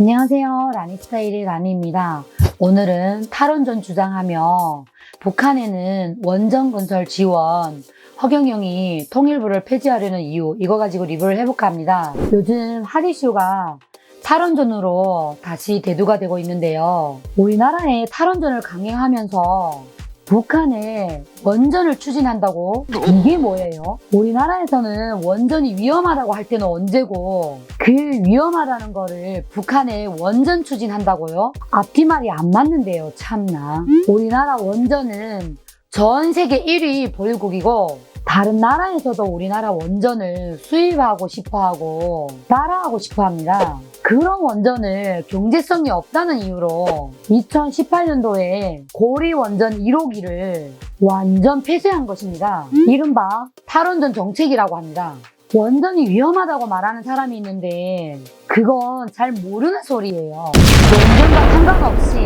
안녕하세요. 라니스타일의 라니입니다. 오늘은 탈원전 주장하며 북한에는 원전 건설 지원, 허경영이 통일부를 폐지하려는 이유, 이거 가지고 리뷰를 해볼까 합니다. 요즘 하리슈가 탈원전으로 다시 대두가 되고 있는데요. 우리나라에 탈원전을 강행하면서 북한에 원전을 추진한다고? 이게 뭐예요? 우리나라에서는 원전이 위험하다고 할 때는 언제고 그 위험하다는 거를 북한에 원전 추진한다고요? 앞뒤 말이 안 맞는데요, 참나. 우리나라 원전은 전 세계 1위 보유국이고 다른 나라에서도 우리나라 원전을 수입하고 싶어 하고 따라하고 싶어 합니다. 그런 원전을 경제성이 없다는 이유로 2018년도에 고리 원전 1호기를 완전 폐쇄한 것입니다. 이른바 탈원전 정책이라고 합니다. 원전이 위험하다고 말하는 사람이 있는데 그건 잘 모르는 소리예요. 원전과 상관없이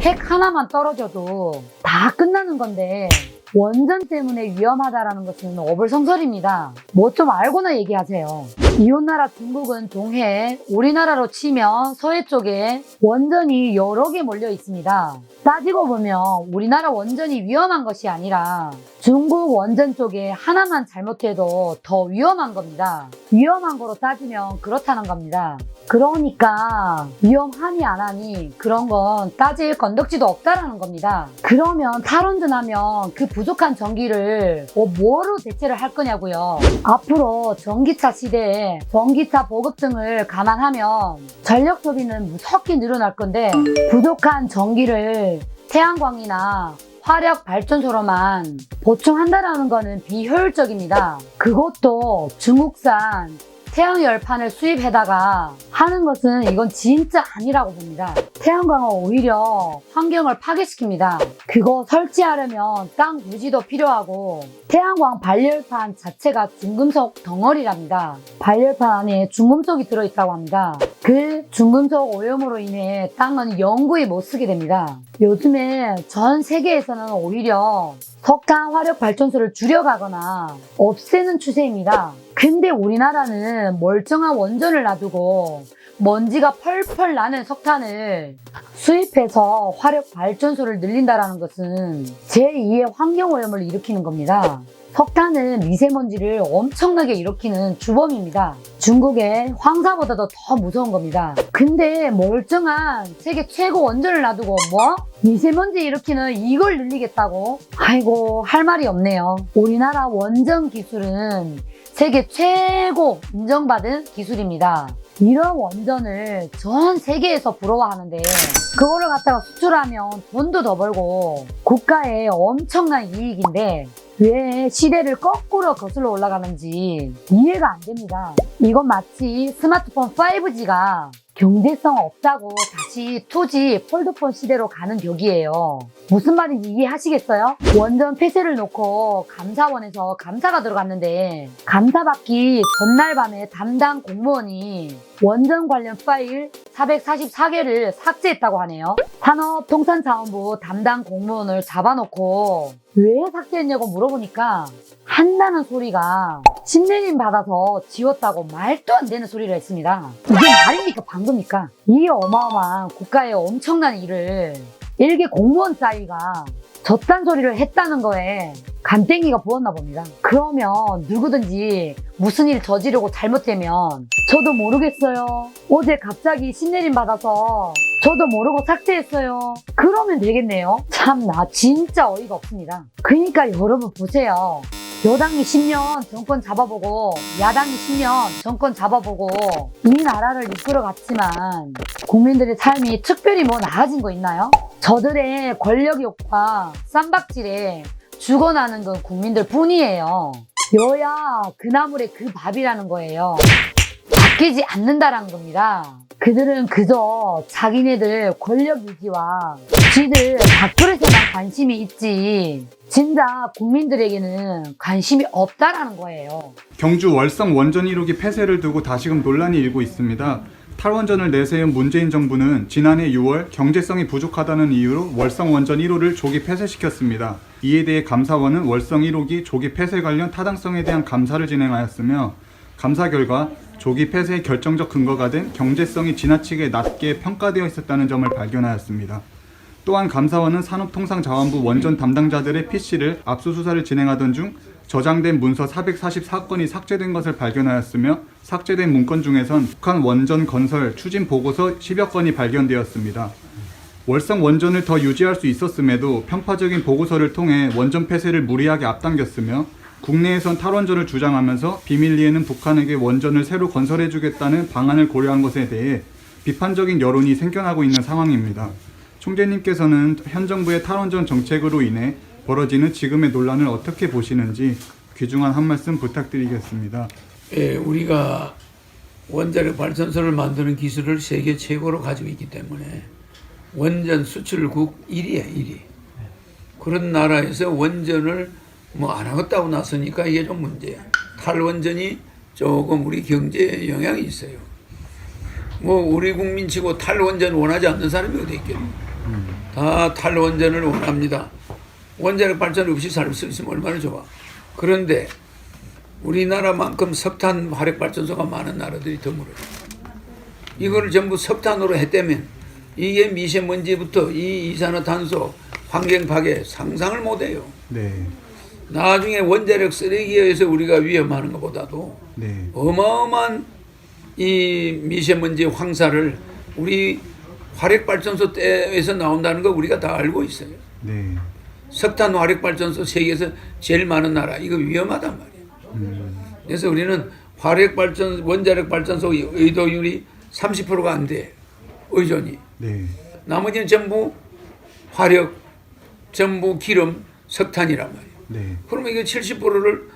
핵 하나만 떨어져도 다 끝나는 건데 원전 때문에 위험하다라는 것은 어불성설입니다. 뭐 좀 알고나 얘기하세요. 이웃나라 중국은 동해, 우리나라로 치면 서해 쪽에 원전이 여러 개 몰려 있습니다. 따지고 보면 우리나라 원전이 위험한 것이 아니라 중국 원전 쪽에 하나만 잘못해도 더 위험한 겁니다. 위험한 거로 따지면 그렇다는 겁니다. 그러니까 위험하니 안 하니 그런 건 따질 건덕지도 없다라는 겁니다. 그러면 탈원전 하면 그 부족한 전기를 어, 뭐로 대체를 할 거냐고요. 앞으로 전기차 시대에 전기차 보급 등을 감안하면 전력 소비는 무섭게 늘어날 건데 부족한 전기를 태양광이나 화력 발전소로만 보충한다라는 거는 비효율적입니다. 그것도 중국산 태양 열판을 수입해다가 하는 것은 이건 진짜 아니라고 봅니다. 태양광은 오히려 환경을 파괴시킵니다. 그거 설치하려면 땅 부지도 필요하고 태양광 발열판 자체가 중금속 덩어리랍니다. 발열판 안에 중금속이 들어있다고 합니다. 그 중금속 오염으로 인해 땅은 영구히 못 쓰게 됩니다. 요즘에 전 세계에서는 오히려 석탄 화력 발전소를 줄여가거나 없애는 추세입니다. 근데 우리나라는 멀쩡한 원전을 놔두고 먼지가 펄펄 나는 석탄을 수입해서 화력 발전소를 늘린다라는 것은 제2의 환경오염을 일으키는 겁니다. 석탄은 미세먼지를 엄청나게 일으키는 주범입니다. 중국의 황사보다도 더 무서운 겁니다. 근데 멀쩡한 세계 최고 원전을 놔두고 뭐? 미세먼지 일으키는 이걸 늘리겠다고? 아이고 할 말이 없네요. 우리나라 원전 기술은 세계 최고 인정받은 기술입니다. 이런 원전을 전 세계에서 부러워하는데 그거를 갖다가 수출하면 돈도 더 벌고 국가에 엄청난 이익인데 왜 시대를 거꾸로 거슬러 올라가는지 이해가 안 됩니다. 이건 마치 스마트폰 5G가 경제성 없다고 다시 2G 폴드폰 시대로 가는 격이에요. 무슨 말인지 이해하시겠어요? 원전 폐쇄를 놓고 감사원에서 감사가 들어갔는데 감사 받기 전날 밤에 담당 공무원이 원전 관련 파일 444개를 삭제했다고 하네요. 산업통상자원부 담당 공무원을 잡아놓고 왜 삭제했냐고 물어보니까 한다는 소리가 신내림 받아서 지웠다고 말도 안 되는 소리를 했습니다. 이게 말입니까 방금입니까? 이 어마어마한 국가의 엄청난 일을 일개 공무원 따위가 저딴 소리를 했다는 거에 간땡이가 부었나 봅니다. 그러면 누구든지 무슨 일 저지르고 잘못되면 저도 모르겠어요. 어제 갑자기 신내림 받아서 저도 모르고 삭제했어요. 그러면 되겠네요. 참 나 진짜 어이가 없습니다. 그러니까 여러분 보세요. 여당이 10년 정권 잡아보고 야당이 10년 정권 잡아보고 이 나라를 이끌어 갔지만 국민들의 삶이 특별히 뭐 나아진 거 있나요? 저들의 권력 욕과 쌈박질에 죽어나는 건 국민들 뿐이에요. 여야 그 나물의 그 밥이라는 거예요. 바뀌지 않는다라는 겁니다. 그들은 그저 자기네들 권력 유지와 지들 밥그릇에만 관심이 있지 진짜 국민들에게는 관심이 없다라는 거예요. 경주 월성 원전 1호기 폐쇄를 두고 다시금 논란이 일고 있습니다. 탈원전을 내세운 문재인 정부는 지난해 6월 경제성이 부족하다는 이유로 월성 원전 1호를 조기 폐쇄시켰습니다. 이에 대해 감사원은 월성 1호기 조기 폐쇄 관련 타당성에 대한 감사를 진행하였으며 감사 결과 조기 폐쇄의 결정적 근거가 된 경제성이 지나치게 낮게 평가되어 있었다는 점을 발견하였습니다. 또한 감사원은 산업통상자원부 원전 담당자들의 PC를 압수수사를 진행하던 중 저장된 문서 444건이 삭제된 것을 발견하였으며 삭제된 문건 중에선 북한 원전 건설 추진 보고서 10여 건이 발견되었습니다. 월성 원전을 더 유지할 수 있었음에도 편파적인 보고서를 통해 원전 폐쇄를 무리하게 앞당겼으며 국내에선 탈원전을 주장하면서 비밀리에는 북한에게 원전을 새로 건설해주겠다는 방안을 고려한 것에 대해 비판적인 여론이 생겨나고 있는 상황입니다. 총재님께서는 현 정부의 탈원전 정책으로 인해 벌어지는 지금의 논란을 어떻게 보시는지 귀중한 한 말씀 부탁드리겠습니다. 예, 우리가 원자력 발전소를 만드는 기술을 세계 최고로 가지고 있기 때문에 원전 수출국 1위야 1위. 그런 나라에서 원전을 뭐 안 하겠다고 나서니까 이게 좀 문제야. 탈원전이 조금 우리 경제에 영향이 있어요. 뭐 우리 국민치고 탈원전 원하지 않는 사람이 어디 있겠노? 다 탈원전을 원합니다. 원자력 발전 없이 살 수 있으면 얼마나 좋아. 그런데 우리나라만큼 석탄 화력 발전소가 많은 나라들이 드물어요. 이거를 전부 석탄으로 했다면 이게 미세먼지부터 이 이산화탄소 환경 파괴 상상을 못해요. 네, 나중에 원자력 쓰레기에 의해서 우리가 위험하는 것보다도 네, 어마어마한 이 미세먼지 황사를 우리 화력 발전소 때에서 나온다는 거 우리가 다 알고 있어요. 네, 석탄 화력 발전소 세계에서 제일 많은 나라 이거 위험하단 말이에요. 그래서 우리는 화력 발전 원자력 발전소 의도율이 30%가 안 돼. 의존이. 네, 나머지는 전부 화력, 전부 기름, 석탄이란 말이에요. 네, 그러면 이게 70%를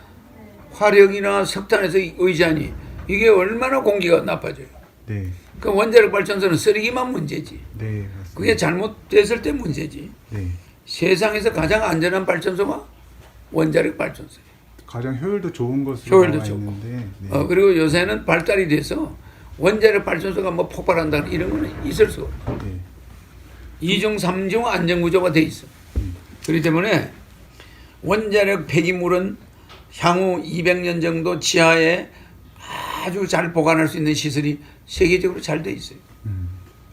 화력이나 석탄에서 의지하니 이게 얼마나 공기가 나빠져요. 네, 그 원자력 발전소는 쓰레기만 문제지. 네, 맞습니다. 그게 잘못됐을 때 문제지. 네. 세상에서 가장 안전한 발전소가 원자력 발전소예요. 가장 효율도 좋은 것으로 효율도 좋고. 있는데, 네. 어, 그리고 요새는 발달이 돼서 원자력 발전소가 뭐 폭발한다는 이런 거는 있을 수가 없어. 네. 이중삼중 안전구조가 돼 있어. 그렇기 때문에 원자력 폐기물은 향후 200년 정도 지하에 아주 잘 보관할 수 있는 시설이 세계적으로 잘 돼 있어요.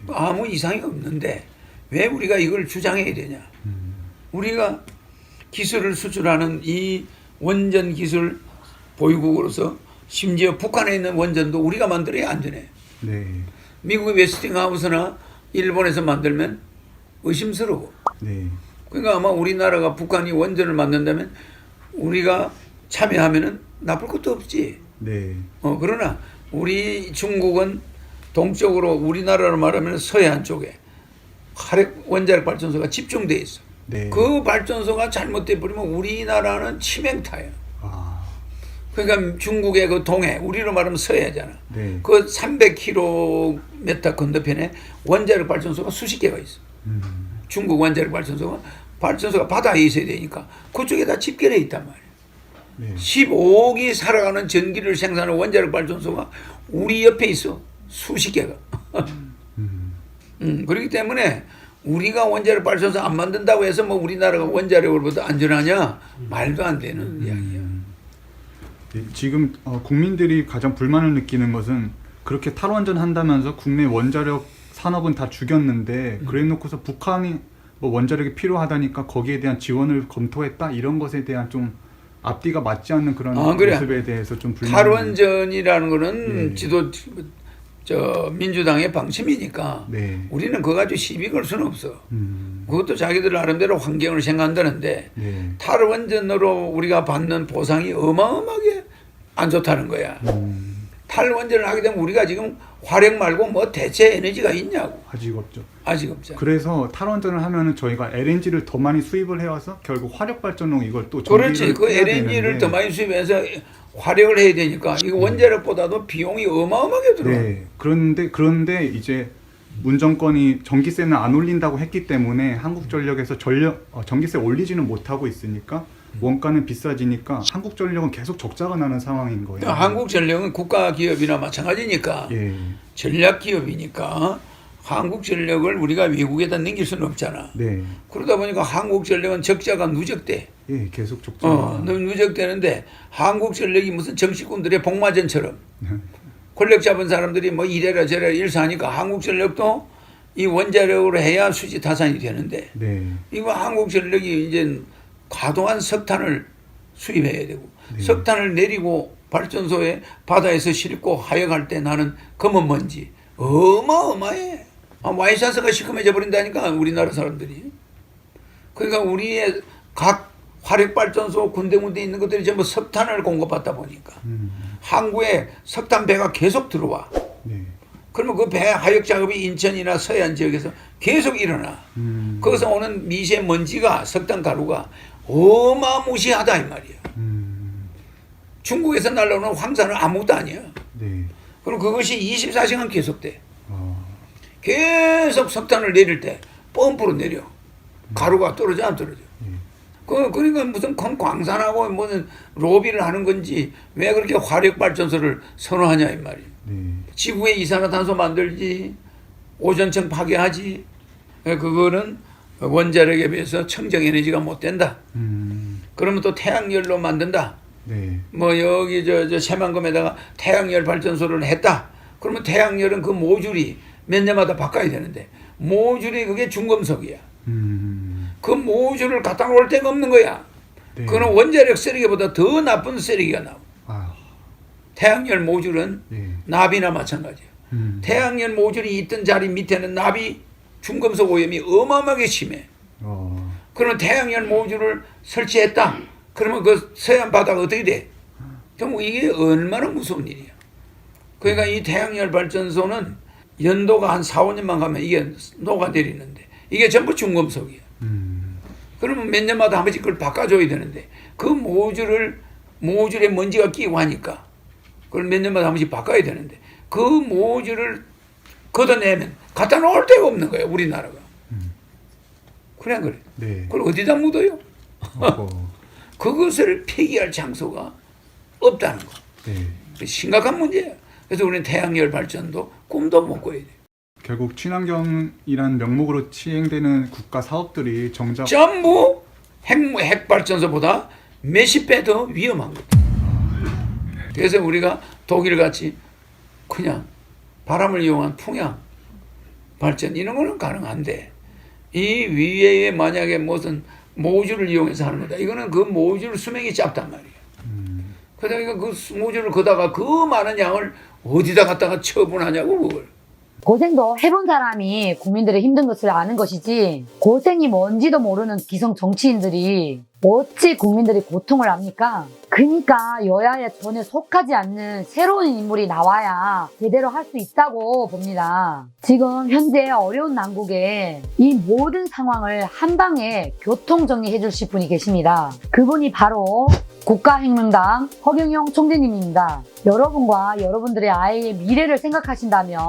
아무 이상이 없는데 왜 우리가 이걸 주장해야 되냐? 우리가 기술을 수출하는 이 원전 기술 보유국으로서 심지어 북한에 있는 원전도 우리가 만들어야 안전해. 네, 미국의 웨스팅하우스나 일본에서 만들면 의심스러워. 네, 그러니까 아마 우리나라가 북한이 원전을 만든다면 우리가 참여하면은 나쁠 것도 없지. 네, 어, 그러나 우리 중국은 동쪽으로 우리나라로 말하면 서해안 쪽에 화력 원자력 발전소가 집중돼 있어. 네. 그 발전소가 잘못돼 버리면 우리나라는 치명타야. 아, 그러니까 중국의 그 동해, 우리로 말하면 서해잖아. 네. 그 300km 건너편에 원자력 발전소가 수십 개가 있어. 음, 중국 원자력 발전소가 발전소가 바다에 있어야 되니까 그쪽에 다 집결해 있단 말이야. 네, 15억이 살아가는 전기를 생산하는 원자력 발전소가 우리 옆에 있어. 수십 개가. 음, 그렇기 때문에 우리가 원자력 발전소 안 만든다고 해서 뭐 우리나라가 원자력으로부터 안전하냐? 말도 안 되는 이야기야. 네, 지금 어, 국민들이 가장 불만을 느끼는 것은 그렇게 탈원전 한다면서 국내 원자력 산업은 다 죽였는데 음. 그래 놓고서 북한이 뭐 원자력이 필요하다니까 거기에 대한 지원을 검토했다 이런 것에 대한 좀 앞뒤가 맞지 않는 그런 아, 그래. 모습에 대해서 좀 불만. 탈원전이라는 거는 네. 지도 저 민주당의 방침이니까 네. 우리는 그거 가지고 시비 걸 수는 없어. 음, 그것도 자기들 나름대로 환경을 생각한다는데 네. 탈원전으로 우리가 받는 보상이 어마어마하게 안 좋다는 거야. 음, 탈원전을 하게 되면 우리가 지금 화력 말고 뭐 대체 에너지가 있냐고. 아직 없죠. 아직 없잖아. 그래서 탈원전을 하면은 저희가 LNG를 더 많이 수입을 해와서 결국 화력 발전으로 이걸 또 그렇지. 그 LNG를 되는데 더 많이 수입해서 화력을 해야 되니까 이거 원자력보다도 비용이 어마어마하게 들어. 네. 그런데 그런데 이제 문 정권이 전기세는 안 올린다고 했기 때문에 한국전력에서 전력 어, 전기세 올리지는 못하고 있으니까 원가는 비싸지니까 한국전력은 계속 적자가 나는 상황인 거예요. 한국전력은 국가 기업이나 마찬가지니까 예. 전략 기업이니까 한국전력을 우리가 외국에다 넘길 수는 없잖아. 네. 그러다 보니까 한국전력은 적자가 누적돼. 예, 계속 족전. 어, 늘 누적되는데 한국전력이 무슨 정치꾼들의 복마전처럼 권력 잡은 사람들이 뭐 이래라 저래라 일사하니까 한국전력도 이 원자력으로 해야 수지 타산이 되는데 네. 이거 한국전력이 이제 과도한 석탄을 수입해야 되고 네. 석탄을 내리고 발전소에 바다에서 싣고 하역할 때 나는 검은 먼지 어마어마해. 아, 와이셔츠가 시커매져 버린다니까 우리나라 사람들이. 그러니까 우리의 각 화력발전소 군데군데 있는 것들이 전부 석탄을 공급받다 보니까 음. 항구에 석탄 배가 계속 들어와. 네. 그러면 그 배 하역 작업이 인천이나 서해안 지역에서 계속 일어나. 음. 거기서 오는 미세 먼지가 석탄 가루가 어마무시하다 이 말이야. 음. 중국에서 날라오는 황산은 아무것도 아니야. 네. 그럼 그것이 24시간 계속돼. 어. 계속 석탄을 내릴 때 펌프로 내려. 가루가 떨어져 안 떨어져. 예. 그 그러니까 무슨 큰 광산하고 무슨 로비를 하는 건지 왜 그렇게 화력 발전소를 선호하냐 이 말이야. 네. 지구에 이산화탄소 만들지 오존층 파괴하지. 예, 그거는 원자력에 비해서 청정 에너지가 못 된다. 음. 그러면 또 태양열로 만든다. 네. 뭐 여기 저, 저 새만금에다가 태양열 발전소를 했다. 그러면 태양열은 그 모듈이 몇 년마다 바꿔야 되는데 모듈이 그게 중금속이야. 음. 그 모듈을 갖다 놓을 데가 없는 거야. 네. 그거는 원자력 쓰레기보다 더 나쁜 쓰레기가 나와. 아. 태양열 모듈은 네. 나비나 마찬가지야. 음. 태양열 모듈이 있던 자리 밑에는 나비 중금속 오염이 어마어마하게 심해. 어. 그러면 태양열 모듈을 설치했다. 그러면 그 서해안 바다가 어떻게 돼? 그럼 이게 얼마나 무서운 일이야. 그러니까 이 태양열 발전소는 연도가 한 4, 5년만 가면 이게 녹아내리는데 이게 전부 중금속이야. 음. 그러면 몇 년마다 한 번씩 그걸 바꿔줘야 되는데 그 모듈을 모듈에 먼지가 끼고 하니까 그걸 몇 년마다 한 번씩 바꿔야 되는데 그 모듈을 걷어내면 갖다 놓을 데가 없는 거야 우리나라가. 그래 안 그래? 네. 그걸 어디다 묻어요? 어. 그것을 폐기할 장소가 없다는 거. 네. 심각한 문제야. 그래서 우리는 태양열 발전도 꿈도 못 꿔야 돼. 결국 친환경이란 명목으로 시행되는 국가 사업들이 정작 전부 핵, 핵발전소보다 몇십 배 더 위험한 거다. 그래서 우리가 독일 같이 그냥 바람을 이용한 풍향 발전 이런 거는 가능한데 이 위에 만약에 무슨 모듈을 이용해서 하는 거다. 이거는 그 모듈 수명이 짧단 말이야. 음. 그러니까 그 모듈을 거다가 그 많은 양을 어디다 갖다가 처분하냐고 그걸. 고생도 해본 사람이 국민들의 힘든 것을 아는 것이지 고생이 뭔지도 모르는 기성 정치인들이 어찌 국민들이 고통을 압니까? 그러니까 여야에 전혀 속하지 않는 새로운 인물이 나와야 제대로 할 수 있다고 봅니다. 지금 현재 어려운 난국에 이 모든 상황을 한 방에 교통 정리해 주실 분이 계십니다. 그분이 바로 국가혁명당 허경영 총재님입니다. 여러분과 여러분들의 아이의 미래를 생각하신다면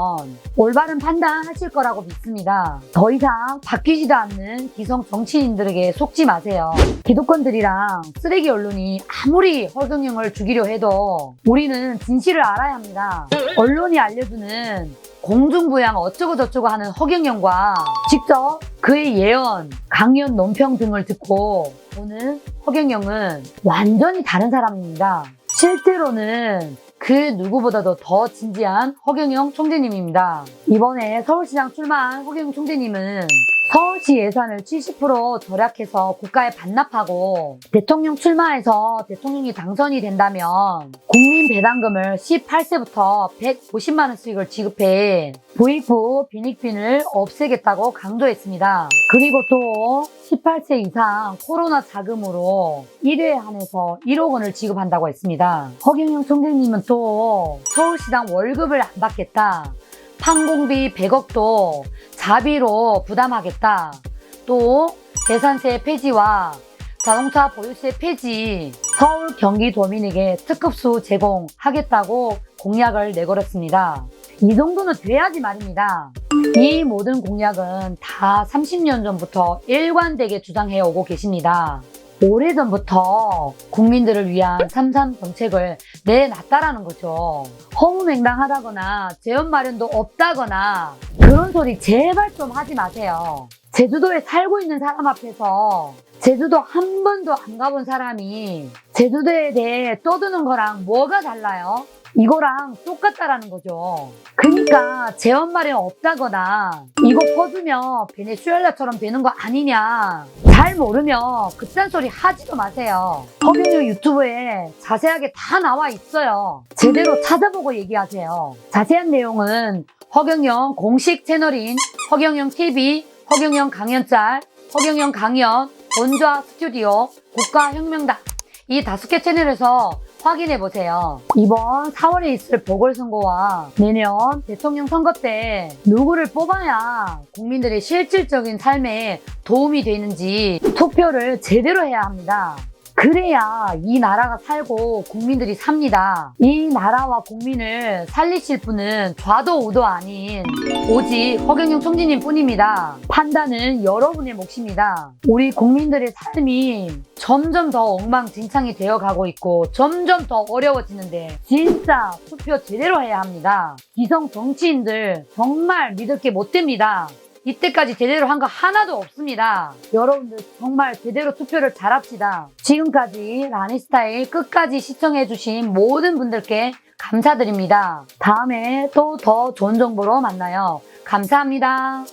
올바른 판단하실 거라고 믿습니다. 더 이상 바뀌지도 않는 기성 정치인들에게 속지 마세요. 기득권들이랑 쓰레기 언론이 아무리 허경영을 죽이려 해도 우리는 진실을 알아야 합니다. 언론이 알려주는 공중부양 어쩌고 저쩌고 하는 허경영과 직접 그의 예언, 강연 논평 등을 듣고 보는 허경영은 완전히 다른 사람입니다. 실제로는 그 누구보다도 더 진지한 허경영 총재님입니다. 이번에 서울시장 출마한 허경영 총재님은 서울시 예산을 70% 절약해서 국가에 반납하고 대통령 출마해서 대통령이 당선이 된다면 국민 배당금을 18세부터 150만 원씩을 지급해 부익부 빈익빈을 없애겠다고 강조했습니다. 그리고 또 18세 이상 코로나 자금으로 1회에 한해서 1억 원을 지급한다고 했습니다. 허경영 총재님은 또 서울시당 월급을 안 받겠다. 판공비 100억도 자비로 부담하겠다. 또 재산세 폐지와 자동차 보유세 폐지, 서울 경기도민에게 특급수 제공하겠다고 공약을 내걸었습니다. 이 정도는 돼야지 말입니다. 이 모든 공약은 다 30년 전부터 일관되게 주장해 오고 계십니다. 오래전부터 국민들을 위한 삼삼 정책을 내놨다라는 거죠. 허무맹랑하다거나 재원 마련도 없다거나 그런 소리 제발 좀 하지 마세요. 제주도에 살고 있는 사람 앞에서 제주도 한 번도 안 가본 사람이 제주도에 대해 떠드는 거랑 뭐가 달라요? 이거랑 똑같다라는 거죠. 그러니까 재원 마련 없다거나 이거 퍼주면 베네수엘라처럼 되는 거 아니냐. 잘 모르면 그딴 소리 하지도 마세요. 허경영 유튜브에 자세하게 다 나와 있어요. 제대로 찾아보고 얘기하세요. 자세한 내용은 허경영 공식 채널인 허경영 TV, 허경영 강연짤, 허경영 강연, 원좌 스튜디오, 국가혁명당 이 다섯 개 채널에서 확인해 보세요. 이번 4월에 있을 보궐선거와 내년 대통령 선거 때 누구를 뽑아야 국민들의 실질적인 삶에 도움이 되는지 투표를 제대로 해야 합니다. 그래야 이 나라가 살고 국민들이 삽니다. 이 나라와 국민을 살리실 분은 좌도 우도 아닌 오직 허경영 총재님 뿐입니다. 판단은 여러분의 몫입니다. 우리 국민들의 삶이 점점 더 엉망진창이 되어 가고 있고 점점 더 어려워지는데 진짜 투표 제대로 해야 합니다. 기성 정치인들 정말 믿을 게 못 됩니다. 이때까지 제대로 한 거 하나도 없습니다. 여러분들 정말 제대로 투표를 잘합시다. 지금까지 라니스타일 끝까지 시청해주신 모든 분들께 감사드립니다. 다음에 또 더 좋은 정보로 만나요. 감사합니다.